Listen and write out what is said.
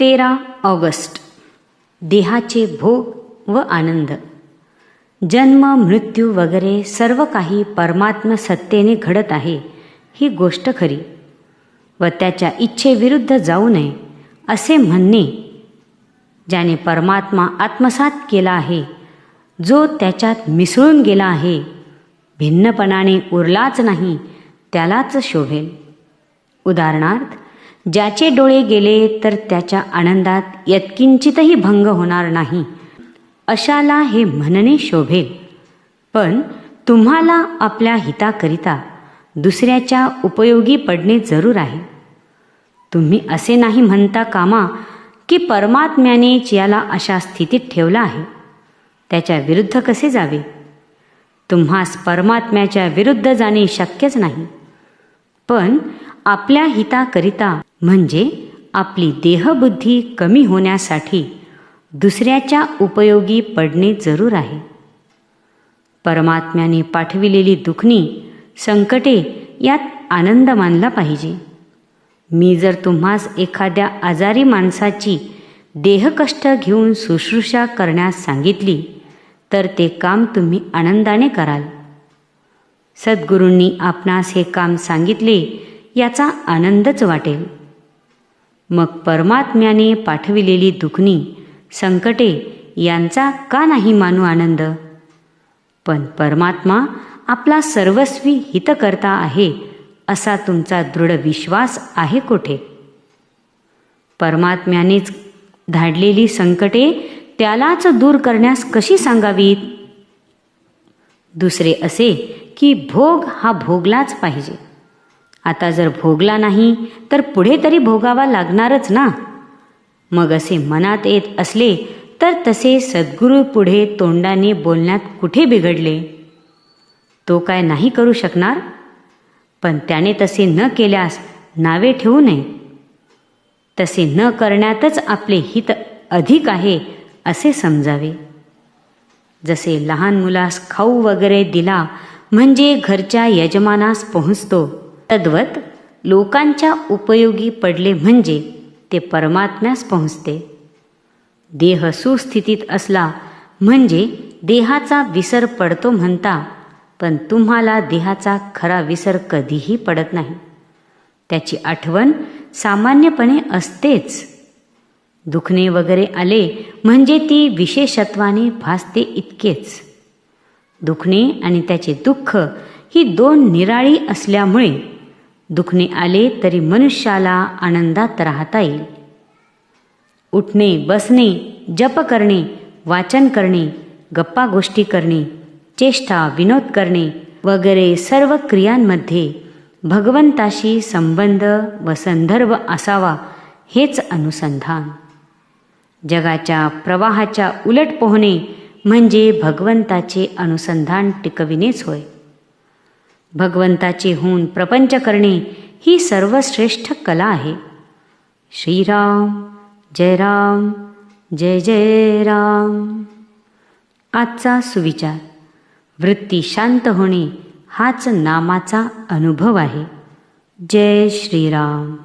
तेरा ऑगस्ट. देहाचे भोग व आनंद. जन्म मृत्यू वगैरे सर्व काही परमात्म सत्तेने घडत आहे ही गोष्ट खरी. व त्याच्या इच्छेविरुद्ध जाऊ नये असे म्हणणे ज्याने परमात्मा आत्मसात केला आहे जो त्याच्यात मिसळून गेला आहे भिन्नपणाने उरलाच नाही त्यालाच शोभेल. उदाहरणार्थ ज्याचे डोळे गेले तर त्याच्या आनंदात यत्किंचितही भंग होणार नाही. अशाला हे म्हणणे शोभेल पण तुम्हाला आपल्या हिताकरिता दुसऱ्याच्या उपयोगी पडणे जरूर आहे. तुम्ही असे नाही म्हणता कामा की परमात्म्यानेच याला अशा स्थितीत ठेवला आहे. त्याच्या विरुद्ध कसे जावे? तुम्हास परमात्म्याच्या विरुद्ध जाणे शक्यच नाही. पण आपल्या हिताकरिता म्हणजे आपली देहबुद्धी कमी होण्यासाठी दुसऱ्याच्या उपयोगी पडणे जरूर आहे. परमात्म्याने पाठविलेली दुखणी संकटे यात आनंद मानला पाहिजे. मी जर तुम्हास एखाद्या आजारी माणसाची देहकष्ट घेऊन शुश्रूषा करण्यास सांगितली तर ते काम तुम्ही आनंदाने कराल. सद्गुरूंनी आपणास हे काम सांगितले याचा आनंदच वाटेल. मग परमात्म्याने पाठविलेली दुखणी संकटे यांचा का नाही मानू आनंद? पण परमात्मा आपला सर्वस्वी हितकर्ता आहे असा तुमचा दृढ विश्वास आहे कुठे? परमात्म्यानेच धाडलेली संकटे त्यालाच दूर करण्यास कशी सांगावीत? दुसरे असे की भोग हा भोगलाच पाहिजे. आता जर भोगला नाही तर पुढे तरी भोगावा लागणारच ना? मग असे मनात येत असले तर तसे सद्गुरू पुढे तोंडाने बोलण्यात कुठे बिघडले? तो काय नाही करू शकणार? पण त्याने तसे न केल्यास नावे ठेवू नये. तसे न करण्यातच आपले हित अधिक आहे असे समजावे. जसे लहान मुलास खाऊ वगैरे दिला म्हणजे घरच्या यजमानास पोहोचतो. तद्वत लोकांच्या उपयोगी पडले म्हणजे ते परमात्म्यास पोहोचते. देह सुस्थितीत असला म्हणजे देहाचा विसर पडतो म्हणता पण तुम्हाला देहाचा खरा विसर कधीही पडत नाही. त्याची आठवण सामान्यपणे असतेच. दुखणे वगैरे आले म्हणजे ती विशेषत्वाने भासते इतकेच. दुखणे आणि त्याचे दुःख ही दोन निराळी असल्यामुळे दुखणे आले तरी मनुष्याला आनंदात राहता येईल. उठणे बसणे जप करणे वाचन करणे गप्पा गोष्टी करणे चेष्टा विनोद करणे वगैरे सर्व क्रियांमध्ये भगवंताशी संबंध व संदर्भ असावा हेच अनुसंधान. जगाच्या प्रवाहाच्या उलट पोहणे म्हणजे भगवंताचे अनुसंधान टिकविणेच होय. भगवंताचे होऊन प्रपंच करणे ही सर्वश्रेष्ठ कला आहे. श्रीराम जय राम जय जय राम. आजचा सुविचार वृत्ती शांत होणे हाच नामाचा अनुभव आहे. जय श्रीराम.